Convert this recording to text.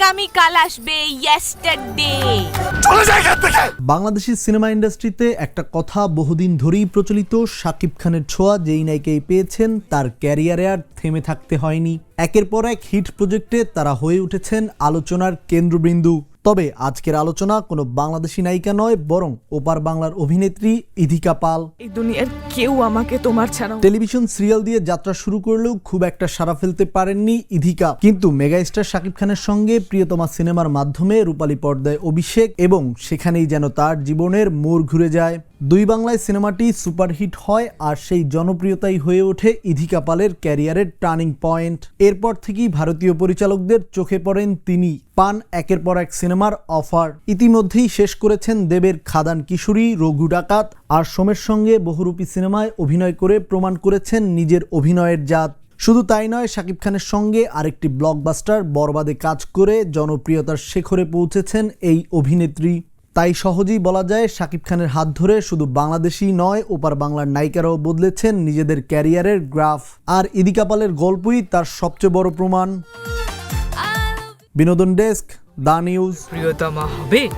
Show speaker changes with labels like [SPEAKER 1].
[SPEAKER 1] আগামীকাল আসবে yesterday
[SPEAKER 2] Bangladeshi cinema ইন্ডাস্ট্রিতে একটা কথা বহুদিন ধরেই প্রচলিত শাকিব খানের ছোঁয়া যেই নায়িকাই পেয়েছেন তার ক্যারিয়ারে আর থেমে থাকতে হয়নি। একের পর এক হিট প্রজেক্টে তারা হয়ে উঠেছেন আলোচনার কেন্দ্রবিন্দু। তবে আজকের আলোচনা কোনো বাংলাদেশি নায়িকা নয় বরং ওপার বাংলার অভিনেত্রী ইধিকা পাল।
[SPEAKER 3] এই দুনিয়ার কেউ আমাকে তোমার ছাড়া
[SPEAKER 2] টেলিভিশন সিরিয়াল দিয়ে যাত্রা শুরু করলেও খুব একটা সারা ফেলতে পারেননি ইধিকা। কিন্তু মেগাস্টার শাকিব খানের সঙ্গে প্রিয়তমা সিনেমার মাধ্যমে রূপালী পর্দায় অভিষেক এবং সেখানেই যেন তার জীবনের মোড় ঘুরে যায়। দুই বাংলায় সিনেমাটি সুপারহিট হয় আর সেই জনপ্রিয়তাই হয়ে ওঠে ইধিকা পালের ক্যারিয়ারের টার্নিং পয়েন্ট। এরপর থেকেই ভারতীয় পরিচালকদের চোখে পড়েন তিনি। পান একের পর এক সিনেমার অফার। ইতিমধ্যেই শেষ করেছেন দেবের খাদান কিশোরী, রঘু ডাকাত আর সোমের সঙ্গে বহুরূপী সিনেমায় অভিনয় করে প্রমাণ করেছেন নিজের অভিনয়ের জাত। শুধু তাই নয়, শাকিব খানের সঙ্গে আরেকটি ব্লকবাস্টার বরবাদে কাজ করে জনপ্রিয়তার শেখরে পৌঁছেছেন এই অভিনেত্রী। তাই সহজেই বলা যায় শাকিব খানের হাত ধরে শুধু বাংলাদেশি নয়, ওপার বাংলার নায়িকারাও বদলেছেন নিজেদের ক্যারিয়ারের গ্রাফ। আর ইদিকাপালের গল্পই তার সবচেয়ে বড় প্রমাণ। বিনোদন ডেস্ক, দা নিউজ।
[SPEAKER 3] প্রিয়তমা হবে?